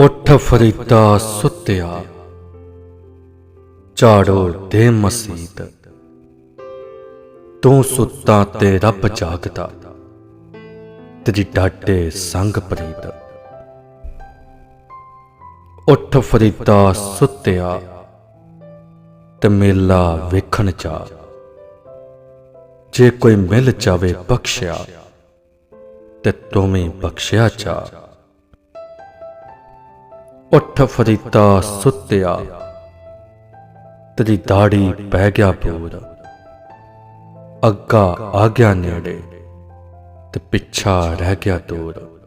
ਉੱਠ ਫਰੀਦਾ ਸੁੱਤਿਆ, ਝਾੜੋ ਦੇ ਮਸੀਤ। ਤੂੰ ਸੁੱਤਾ ਤੇ ਰੱਬ ਜਾਗਦਾ, ਤੇਰੀ ਡਾਡੇ ਸੰਗ ਪ੍ਰੀਤ। ਉੱਠ ਫਰੀਦਾ ਸੁੱਤਿਆ, ਤੇ ਮੇਲਾ ਵੇਖਣ ਜਾ। ਜੇ ਕੋਈ ਮਿਲ ਜਾਵੇ ਬਖਸ਼ਿਆ, ਤੇ ਤੂੰ ਵੀ ਬਖਸ਼ਿਆ ਜਾ। ਉੱਠ ਫਰੀਦਾ ਸੁੱਤਿਆ। ਤੇਰੀ ਦਾੜੀ ਪੈ ਗਿਆ ਪੂਰ ਅੱਗਾ ਆ ਗਿਆ ਨੇੜੇ ਤੇ ਪਿੱਛਾ ਰਹਿ ਗਿਆ ਦੂਰ।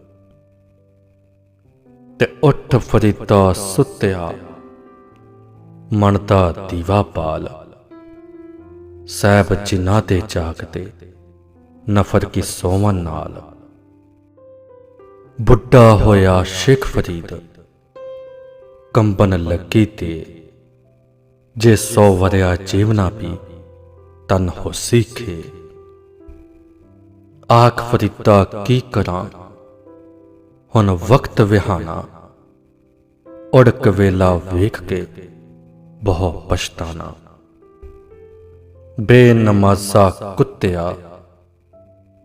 ਤੇ ਉੱਠ ਫਰੀਦਾ ਸੁੱਤਿਆ। ਮਨ ਦਾ ਦੀਵਾ ਪਾਲ। ਸਹਿਬ ਜਿਨ੍ਹਾਂ ਤੇ ਜਾਗਦੇ, ਨਫਰ ਕੀ ਸੋਵਨ ਨਾਲ। ਬੁੱਢਾ ਹੋਇਆ ਸ਼ੇਖ ਫਰੀਦ। ਕੰਬਨ ਲੱਗੀ ਤੇ ਜੇ ਸੌ ਵਰਿਆ ਜੀਵਨਾ ਵੀ ਤਨ ਹੋ ਸਿੱਖੇ। ਆਖ ਫਰੀਦਾ ਕੀ ਕਰਾਂ? ਹੁਣ ਵਕਤ ਵਿਹਾਨਾ ਉੜਕ ਵੇਲਾ ਵੇਖ ਕੇ ਬਹੁ ਪਛਤਾਨਾ ਬੇਨਮਾਜ਼ਾ ਕੁੱਤਿਆ,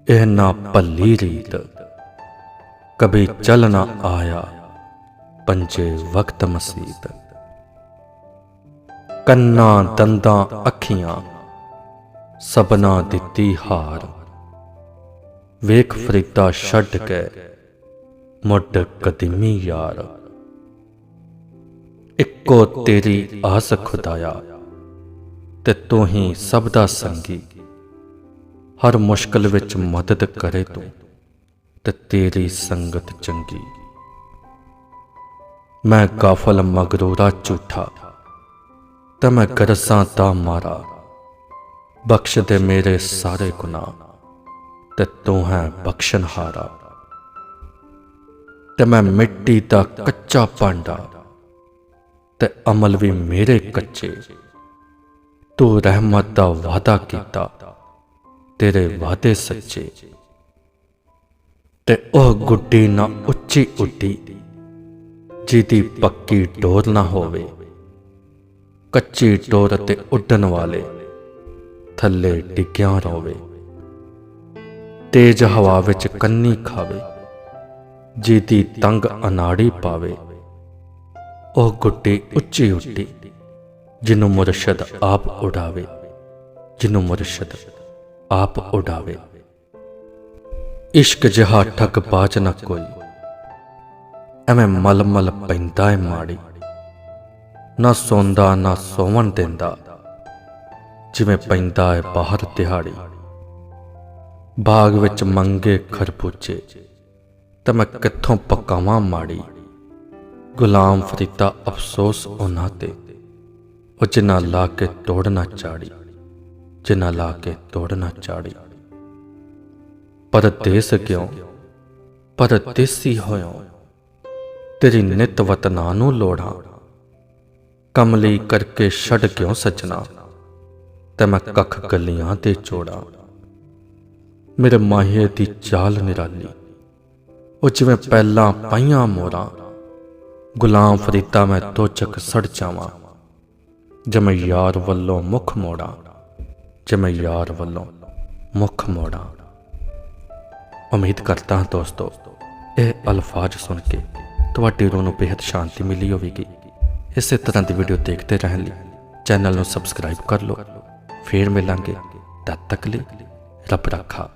ਇਹ ਨਾ ਭੱਲੀ ਰੀਤ, ਕਭੀ ਚੱਲ ਨਾ ਆਇਆ। ਪੰਜੇ ਵਕਤ ਮਸੀਤ। ਕੰਨਾਂ ਦੰਦਾਂ ਅੱਖੀਆਂ ਸਬਨਾ ਦਿੱਤੀ ਹਾਰ। ਵੇਖ ਫਰੀਦਾ ਛੱਡ ਕੇ, ਮੁੱਢ ਕਦਮੀ ਯਾਰ। ਇੱਕੋ ਤੇਰੀ ਆਸ ਖੁਦਾਇਆ, ਤੇ ਤੂੰ ਹੀ ਸਭ ਦਾ ਸੰਗੀ। ਹਰ ਮੁਸ਼ਕਲ ਵਿੱਚ ਮਦਦ ਕਰੇ ਤੂੰ, ਤੇ ਤੇਰੀ ਸੰਗਤ ਚੰਗੀ। ਮੈਂ ਗਾਫਲ ਮਗਰੂਰਾ ਝੂਠਾ, ਤੇ ਮੈਂ ਗਰਸਾਂ ਦਾ ਮਾਰਾ। ਬਖਸ਼ ਦੇ ਮੇਰੇ ਸਾਰੇ ਗੁਨਾਹ, ਤੇ ਤੂੰ ਹੈ ਬਖਸ਼ਣਹਾਰਾ ਤੇ ਮੈਂ ਮਿੱਟੀ ਦਾ ਕੱਚਾ ਪਾਂਡਾ ਤੇ ਅਮਲ ਵੀ ਮੇਰੇ ਕੱਚੇ। ਤੂੰ ਰਹਿਮਤ ਦਾ ਵਾਅਦਾ ਕੀਤਾ, ਤੇਰੇ ਵਾਅਦੇ ਸੱਚੇ। ਤੇ ਉਹ ਗੁੱਡੀ ਨਾ ਉੱਚੀ ਉੱਡੀ ਜਿਹਦੀ ਪੱਕੀ ਡੋਰ ਨਾ ਹੋਵੇ। ਕੱਚੀ ਡੋਰ ਤੇ ਉੱਡਣ ਵਾਲੇ ਥੱਲੇ ਡਿੱਗਿਆ ਰੋਵੇ। ਤੇਜ ਹਵਾ ਵਿੱਚ ਕੰਨੀ ਖਾਵੇ। ਜਿਹਦੀ ਤੰਗ ਅਨਾੜੀ ਪਾਵੇ। ਉਹ ਗੁੱਡੀ ਉੱਚੀ ਉੱਡੀ, ਜਿਹਨੂੰ ਮੁਰਸ਼ਦ ਆਪ ਉਡਾਵੇ। ਜਿਹਨੂੰ ਮੁਰਸ਼ਦ ਆਪ ਉਡਾਵੇ। ਇਸ਼ਕ ਜਿਹਾ ਠੱਗ ਬਾਜ ਨਾ ਕੋਈ। ਐਵੇਂ ਮਲ ਮਲ ਪੈਂਦਾ ਏ ਮਾੜੀ। ਨਾ ਸੌਂਦਾ, ਨਾ ਸੋਵਣ ਦਿੰਦਾ। ਜਿਵੇਂ ਪੈਂਦਾ ਏ ਬਾਹਰ ਦਿਹਾੜੀ। ਬਾਗ ਵਿੱਚ ਮੰਗੇ ਖਰਬੂਜੇ। ਤਾਂ ਮੈਂ ਕਿੱਥੋਂ ਪਕਾਵਾਂ ਮਾੜੀ? ਗੁਲਾਮ ਫਰੀਦਾ ਅਫਸੋਸ ਉਹਨਾਂ ਤੇ। ਉਹ ਜਿਨ੍ਹਾਂ ਲਾ ਕੇ ਤੋੜਨਾ ਚਾੜੀ ਜਿਨ੍ਹਾਂ ਲਾ ਕੇ ਤੋੜਨਾ ਚਾੜੀ। ਪਰਦੇਸ ਕਿਉਂ? ਪਰਦੇਸੀ ਹੋਇਓ। ਤੇਰੀ ਨਿਤ ਵਤਨਾ ਨੂੰ ਲੋੜਾਂ। ਕਮਲੀ ਕਰਕੇ ਛੱਡ ਕਿਉਂ ਸੱਜਣਾ? ਤੇ ਮੈਂ ਕੱਖ ਗੱਲੀਆਂ ਤੇ ਚੋੜਾ। ਮੇਰੇ ਮਾਹੀਏ ਦੀ ਚਾਲ ਨਿਰਾਲੀ। ਉਹ ਜਿਵੇਂ ਪਹਿਲਾਂ ਪਾਈਆਂ ਮੋਰਾਂ। ਗੁਲਾਮ ਫਰੀਦਾ ਮੈਂ ਤੋਚਕ ਸੜ ਜਾਵਾਂ। ਜਿਵੇਂ ਯਾਰ ਵੱਲੋਂ ਮੁਖ ਮੋੜਾ। ਜਿਵੇਂ ਯਾਰ ਵੱਲੋਂ ਮੁਖ ਮੋੜਾਂ। ਉਮੀਦ ਕਰਦਾ ਹਾਂ ਦੋਸਤੋ, ਇਹ ਅਲਫਾਜ਼ ਸੁਣ ਕੇ ਤੁਹਾਡੀ ਰੂਹ ਨੂੰ ਬੇहद ਸ਼ਾਂਤੀ ਮਿਲੀ ਹੋਵੇਗੀ। ਇਸੇ ਤਰ੍ਹਾਂ ਦੀ ਵੀਡੀਓ ਦੇਖਦੇ ਰਹਿਣ ਲਈ ਚੈਨਲ ਨੂੰ ਸਬਸਕ੍ਰਾਈਬ ਕਰ ਲਓ। ਫੇਰ ਮਿਲਾਂਗੇ ਤਦ ਤੱਕ ਲਈ ਰੱਬ ਰੱਖਾ